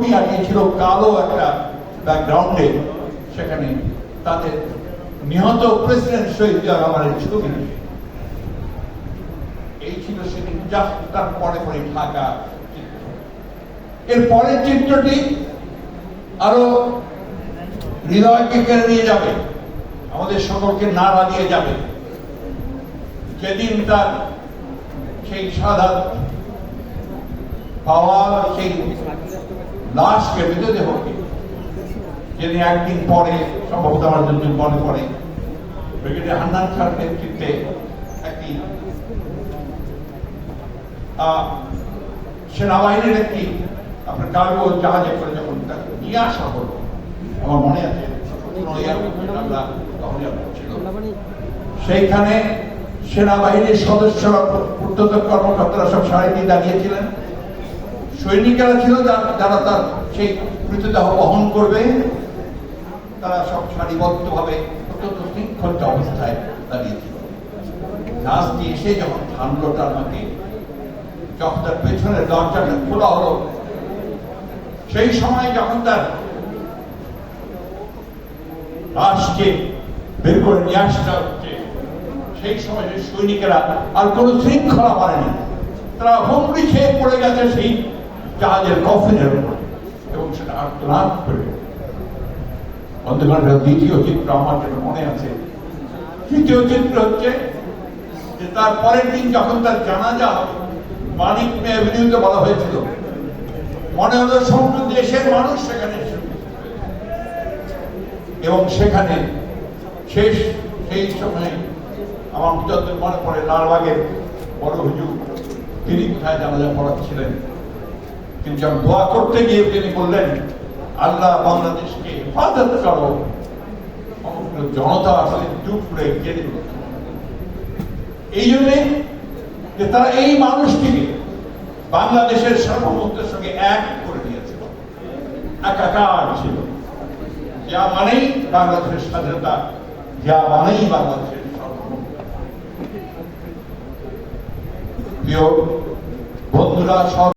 ছবি আনিয়েছিল কালো একটা ব্যাকগ্রাউন্ডে সেখানে তাদের নিহত প্রেসিডেন্ট শহীদ রহমানের ছবি। এই ছিল সেদিন তার পরে পরে ঢাকা এর পরের চিত্রটি আরও হৃদয়কে কেড়ে নিয়ে যাবে। আমাদের সকলকে নাড়া দিয়ে যাবে। যেদিন তার সেই সাদা পাওয়া সেই লাশকে মৃতদেহকে যেদিন একদিন পরে, সম্ভবত আমার জন্য মনে পড়ে ব্রিগেডিয়ার হান্নান খান নেতৃত্বে একটি সেনাবাহিনীর একটি আপনার কার্গো জাহাজে করে যখন তাকে নিয়ে আসা হলো, আমার মনে আছে সেইখানে সেনাবাহিনীর সদস্যরা পূর্তত কর্মকর্তারা সব সারিতে দাঁড়িয়েছিলেন সৈনিকেরা ছিল যারা তার সেই মৃতদেহ বহন করবে, তারা সব সারিবদ্ধভাবে অত্যন্ত শৃঙ্খলিত অবস্থায় দাঁড়িয়েছিল। জাহাজটি এসে যখন থামলো তার মাকে যখন তার পেছনের দরজাটা খোলা হলো, সেই সময় যখন তার লাশকে বের করে নিয়ে আসতে হচ্ছে, সেই সময় সৈনিকেরা আর কোনো শৃঙ্খলা পারেনি তারা হুমড়ি খেয়ে পড়ে গেছে সেই জাহাজের কফিনের এবং সেটা আর্তনাদ করে বন্ধুগণের, দ্বিতীয় চিত্র আমার যেটা মনে আছে। তৃতীয় চিত্র হচ্ছে যে তার পরের দিন যখন তার জানাজা হবে, মানিক মে অ্যাভিনিউতে বলা হয়েছিল, মনে হলো সমগ্র দেশের মানুষ সেখানে। এবং সেখানে শেষ সেই সময় আমার যত মনে পড়ে, লালবাগের বড় হুজুর, তিনি কোথায় জানাজা পড়াচ্ছিলেন? তিনি যখন দোয়া করতে গিয়ে তিনি বললেন, আল্লাহ বাংলাদেশকে হেফাজত করো জনতা আসলে চুপ করে কেঁদে এই জন্যে যে তারা এই মানুষটিকে বাংলাদেশের সার্বভৌমত্বের সঙ্গে এক করে দিয়েছিল একাকার ছিল। যা মানেই বাংলাদেশের স্বাধীনতা যা মানেই বাংলাদেশের সার্বভৌমত্ব। প্রিয় বন্ধুরা, সব